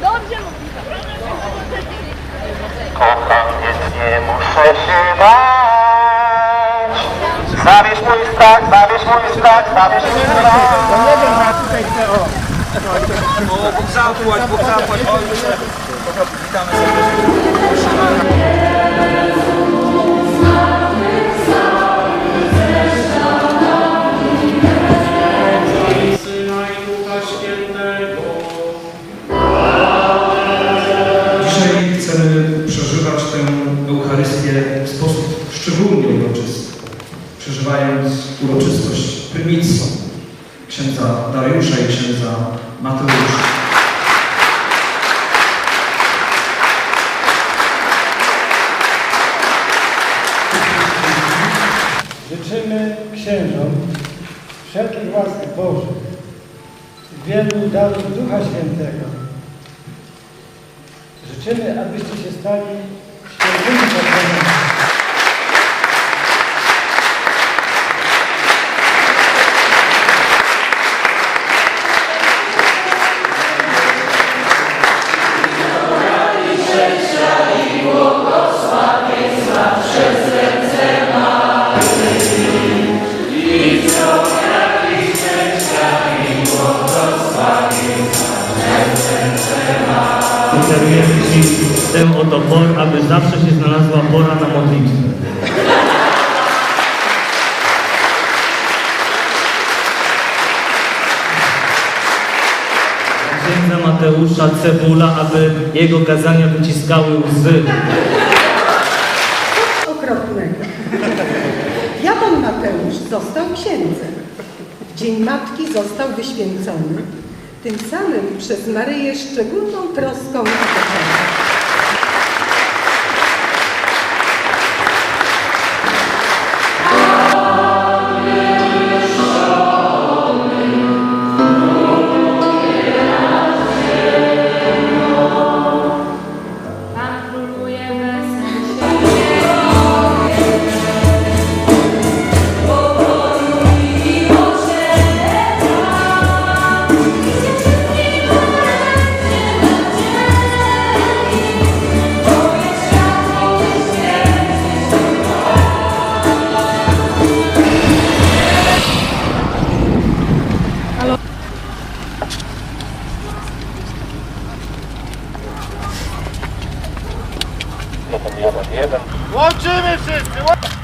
Dobrze. Kocham, więc nie muszę się bać. Zabierz mój strach, zabierz mój strach, zabierz mój strach. No nie wiem, a tutaj chcę o. O, Bóg zapłać, Bóg zapłać. Witamy serdecznie. Przeżywając uroczystość prymicji księdza Dariusza i księdza Mateusza. Życzymy księżom wszelkich łask Bożych, wielu darów Ducha Świętego. Życzymy, abyście się stali świętymi kapłanami. Oferujemy Ci tę oto porę, aby zawsze się znalazła pora na modlitwę. Księdza Mateusza Cebula, aby jego kazania wyciskały łzy. okropnego. Jabon Mateusz został księdzem. W Dzień Matki został wyświęcony, tym samym przez Maryję szczególną troską i. 1-1. Łączymy wszyscy!